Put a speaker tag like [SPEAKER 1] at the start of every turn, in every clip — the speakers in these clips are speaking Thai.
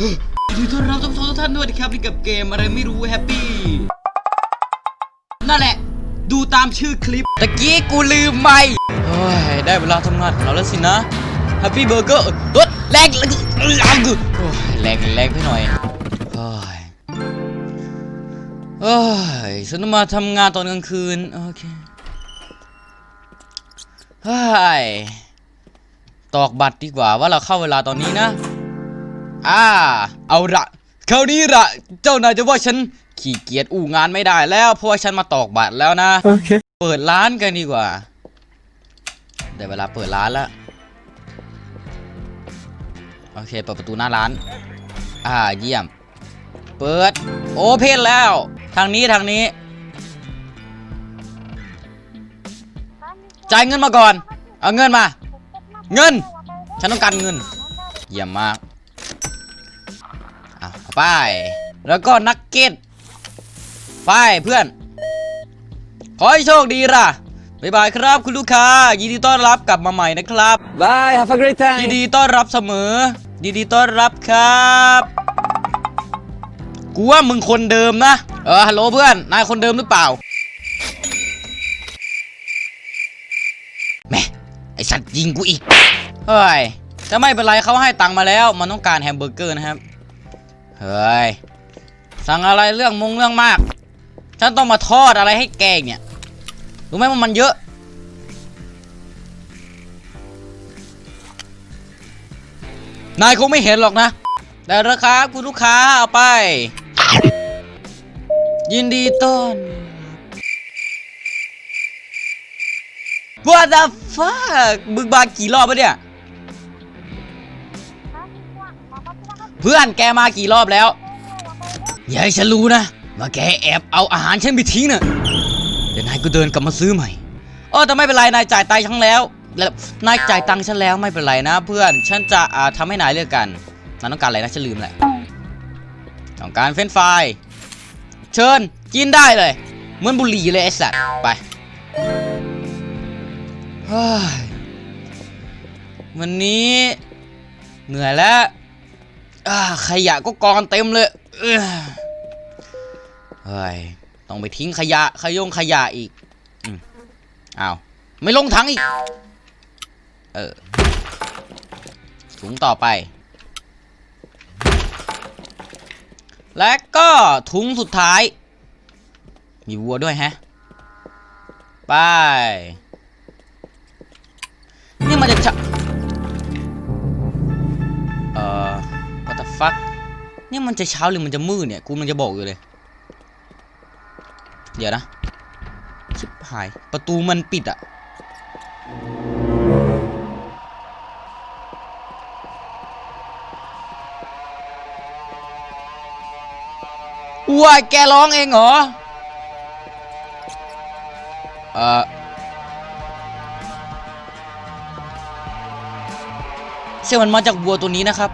[SPEAKER 1] ยินดีต้อนรับทุกท่านทุกท่านด้วยนะครับนี่กับเกมอะไรไม่รู้แฮปปี้นั่นแหละ ดูตามชื่อคลิปตะกี้กูลืมไม่โอ้ยได้เวลาทำงานของเราแล้วสินะแฮปปี้เบอร์เกอร์ตัวแรงแรงแรงโอ้ยแรงแรงไปหน่อยโอ้ยโอ้ยฉันต้องมาทำงานตอนกลางคืน โอเคเฮ้ยตอกบัตรดีกว่าว่าเราเข้าเวลาตอนนี้นะ อ่า เอาละคราวนี้ละเจ้านายจะว่าฉันขี้เกียจอู้งานไม่ได้แล้ว เพราะว่าฉันมาตอกบัตรแล้วนะ
[SPEAKER 2] โอเค
[SPEAKER 1] เปิดร้านกันดีกว่าได้เวลาเปิดร้านแล้วโอเค เปิดประตูหน้าร้าน อ่า เยี่ยม เปิด โอเพนแล้ว ทางนี้ทางนี้ จ่ายเงินมาก่อน เอาเงินมา เงิน ฉันต้องการเงิน เยี่ยมมากเอาเอา ไป แล้วก็นักเก็ตไปเพื่อน ขอให้โชคดีล่ะบ๊ายบายครับคุณลูกค้า ยินดีต้อนรับกลับมาใหม่นะครับ
[SPEAKER 2] Bye have a great
[SPEAKER 1] ยิน
[SPEAKER 2] time
[SPEAKER 1] ดีต้อนรับเสมอ ยินดีต้อนรับครับกูว่ามึงคนเดิมนะ เออฮัลโหลเพื่อน นายคนเดิมหรือเปล่าแหม่ไอสัตว์ยิงกูอีก เฮ้ย จะไม่เป็นไรเขาให้ตังค์มาแล้ว มันต้องการแฮมเบอร์เกอร์นะครับ เฮ้ย สั่งอะไรเรื่องมุงเรื่องมาก ฉันต้องมาทอดอะไรให้แกอีกเนี่ย รู้ไหมว่ามันเยอะ นายคงไม่เห็นหรอกนะแต่ราคาคุณลูกค้าเอาไป ยินดีต้อน What the fuck มึงบากี่รอบปะเนี่ย พื่อนแกมากี่รอบแล้ว อย่าให้ฉันรู้นะว่าแกแอบเอาอาหารฉันไปทิ้งน่ะเดี๋ยวนายก็เดินกลับมาซื้อใหม่เออแต่ไม่เป็นไรนายจ่ายตังค์ฉันแล้วแล้วนายจ่ายตังค์ฉันแล้วไม่เป็นไรนะ เพื่อนฉันจะอ่าทำให้นายเลือกกันนายต้องการอะไรนะฉันลืมแหละต้องการเฟรนช์ฟรายเชิญกินได้เลยเหมือนบุหรี่เลยไอ้สัตว์ไปวันนี้เหนื่อยแล้ว ขยะก็กองเต็มเลยเฮ้ยต้องไปทิ้งขยะขยงขยะอีกอ้าวไม่ลงถังอีก เออถุงต่อไป และก็ถุงสุดท้าย มีวัวด้วยแฮะ ไป นี่มันจะ what the fuck นี่มันจะเช้าหรือมันจะมืดเนี่ย กูมันจะบอกอยู่เลย เดี๋ยวนะ ชิบหาย ประตูมันปิดอะว้ายแกร้องเองเหรอ เอ่อเสียงมันมาจากวัวตัวนี้นะครับ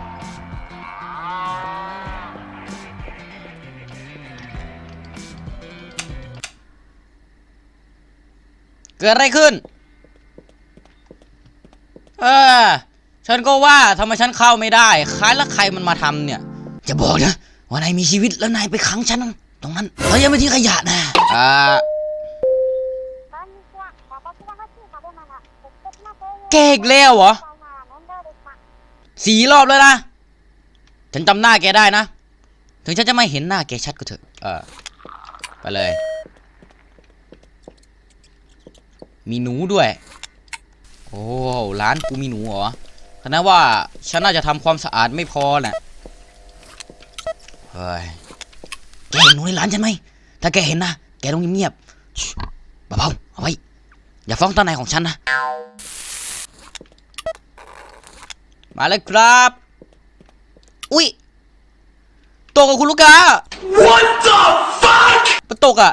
[SPEAKER 1] กิดอะไรขึ้น เออ ฉันก็ว่าทำไมฉันเข้าไม่ได้คล้ายแล้วใครมันมาทำเนี่ย จะบอกนะว่านายมีชีวิตแล้วนายไปขังฉันตรงนั้นเรายังไม่ทิ้งขยะนะอ่าแกอีกแล้วเหรอสี่รอบแล้วนะ ฉันจำหน้าแกได้นะ ถึงฉันจะไม่เห็นหน้าแกชัดก็เถอะ เออ ไปเลย มีหนูด้วย โอ้ร้านกูมีหนูเหรอคณะว่าฉันน่าจะทำความสะอาดไม่พอน่ะเฮ้ยแกเห็นหนูในร้านฉันไหมถ้าแกเห็นนะแกต้องเงียบๆชิเบาๆเอาไว้อย่าฟ้องเจ้านายของฉันนะ มาเลยครับ อุ๊ยตกกับคุณลูกค้า What the fuck มันตกอะ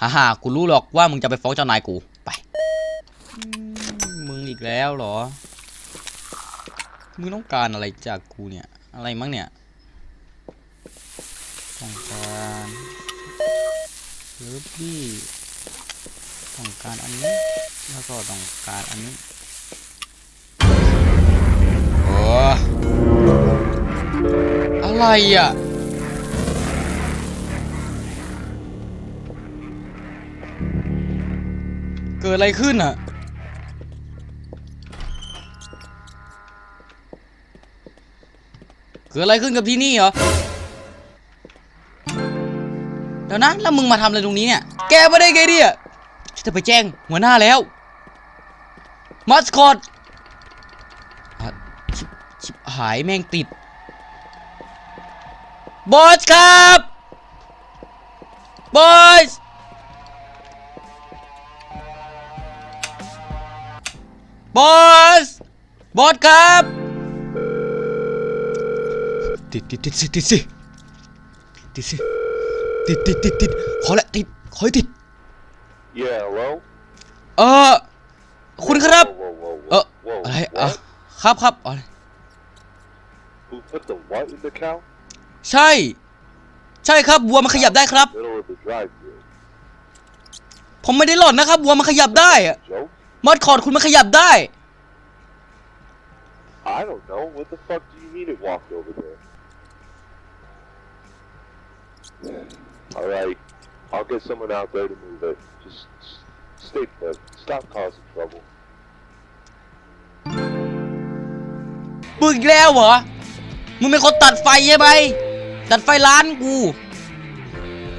[SPEAKER 1] ฮ่าฮ่ากูรู้หรอกว่ามึงจะไปฟ้องเจ้านายกู ไปอืมมึงอีกแล้วเหรอ มึงต้องการอะไรจากกูเนี่ย อะไรมั้งเนี่ย ต้องการเลิฟบี้ต้องการอันนี้ แล้วก็ต้องการอันนี้ โอ้อะเกิดอะไรขึ้นอะ เกิดอะไรขึ้นกับที่นี่เหรอ เดี๋ยวนะ แล้วมึงมาทำอะไรตรงนี้เนี่ย แกไม่ได้ไงเนี่ยฉันจะไปแจ้งหัวหน้าแล้ว มัสคอตชิบหายแม่งติด บอสครับ บอส บอส บอสครับ ติดติดติดสิติดสิติดสิติดติดติดติดขอละติด ขอให้ติด
[SPEAKER 2] Yeah, hello?
[SPEAKER 1] เออคุณครับ
[SPEAKER 2] Whoa, whoa, whoa,
[SPEAKER 1] เออ
[SPEAKER 2] whoa,
[SPEAKER 1] อะไร
[SPEAKER 2] whoa.
[SPEAKER 1] อะ
[SPEAKER 2] What?
[SPEAKER 1] ครับครับอ๋อ
[SPEAKER 2] Who put the what in the cow?
[SPEAKER 1] ใช่ ใช่ครับวัวมันขยับได้ครับ
[SPEAKER 2] Middle of the drive-thru.
[SPEAKER 1] ผมไม่ได้หล่อนนะครับวัวมันขยับได้อะ
[SPEAKER 2] Joke?
[SPEAKER 1] มอดคอร์ดคุณมันขยับได้
[SPEAKER 2] I don't know. What the fuck do you mean it walked over there? Alright. I'll get someone out there to move it. Just s- stay put. Stop causing trouble.
[SPEAKER 1] มึงอีกแล้วเหรอ มึงเป็นคนตัดไฟใช่ไหม ตัดไฟร้านกู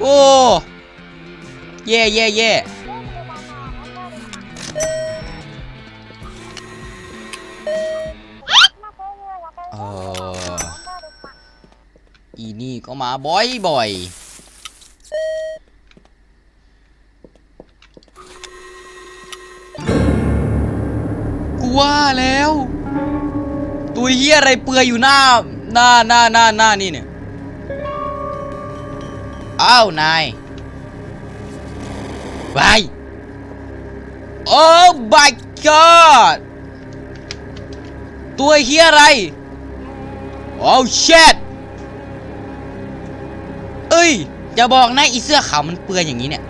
[SPEAKER 1] โอ้ เย่เย่เย่ อีนี่ก็มาบ่อยบ่อยกูว่าแล้ว ตัวเฮียอะไรเปื่อยอยู่หน้า หน้าหน้าหน้าหน้านี่เนี่ย อ้าว นายไปโอ้ my god ตัวเฮียอะไร โอ้ shit เอ้ยจะบอกนะอีเสื้อขาวมันเปื่อยอย่างนี้เนี่ย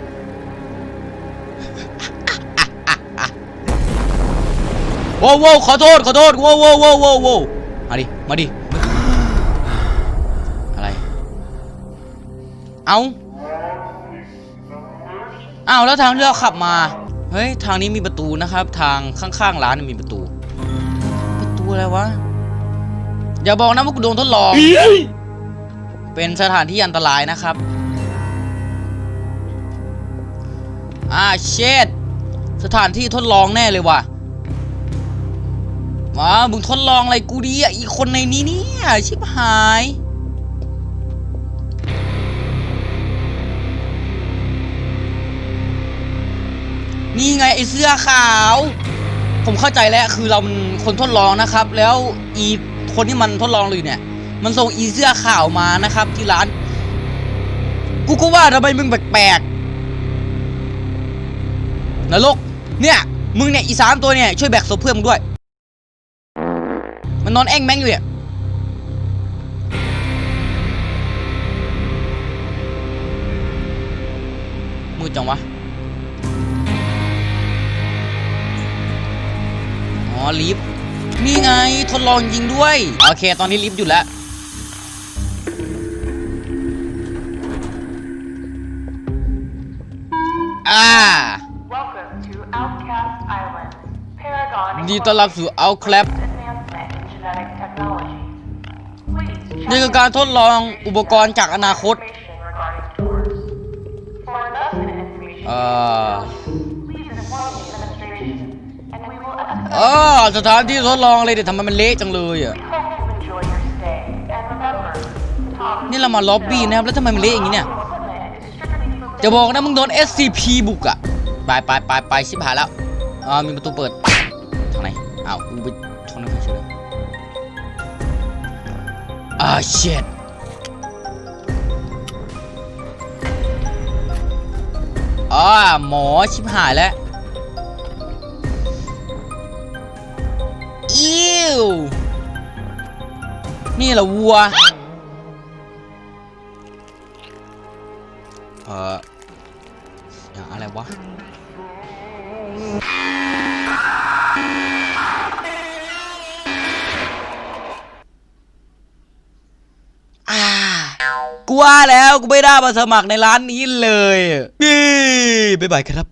[SPEAKER 1] โว้วโว้ขอโทษขอโทษโว้วโว้วโว้วโว้โว้มาดิมาดิอะไรเอาเอาแล้วทางที่เราขับมาเฮ้ยทางนี้มีประตูนะครับ ทางข้างๆร้านมีประตู ประตูอะไรวะ อย่าบอกนะว่ากูโดนทดลอง เป็นสถานที่อันตรายนะครับอ่าเชดสถานที่ทดลองแน่เลยว่ะมามึงทดลองอะไรกูดีอะอีกคนในนี้เนี่ยชิบหายนี่ไงไอเสื้อขาว ผมเข้าใจแล้วคือเรามันคนทดลองนะครับ แล้วอี คนที่มันทดลองเลยเนี่ย มันส่งอีเสื้อข่าวมานะครับ ที่ร้าน กูก็ว่าทำไมมึงแปลกๆนรกเนี่ย มึงเนี่ยอีสามตัวเนี่ยช่วยแบกศพเพื่อนมึงด้วย มันนอนแอ่งแมงอยู่เนี่ยมืดจังวะอ๋อลิฟต์ นี่ไงทดลองยิงด้วย โอเค ตอนนี้ลิฟต์หยุดแล้วอ่า
[SPEAKER 3] Welcome to Outcast Island. Paragon
[SPEAKER 1] ยินดีต้อนรับสู่ Outclap
[SPEAKER 3] advancement in genetic technology. Please
[SPEAKER 1] นี่
[SPEAKER 3] check
[SPEAKER 1] คือการทดลองอุปกรณ์จากอนาคต
[SPEAKER 3] information regarding tours. For investment information,
[SPEAKER 1] เอ่อ เออสถานที่ทดลองเลยเดี๋ยวทำไมมันเละจังเลยอะ นี่เรามาล็อบบี้นะครับ แล้วทำไมมันเละอย่างนี้เนี่ย จะบอกนะมึงโดน SCP บุกอะไปไปไปไปชิบหายแล้วอ่ามีประตูเปิด ทางไหน อ้าวกูไปทางนั้ไปเฉยอ่า shit อ่าหมอชิบหายแล้ว อิวนี่เหรอวัว เอ่ออย่างอะไรวะ อ่า กูว่าแล้ว กูไม่ได้มาสมัครในร้านนี้เลยนี่บ๊ายบายครับ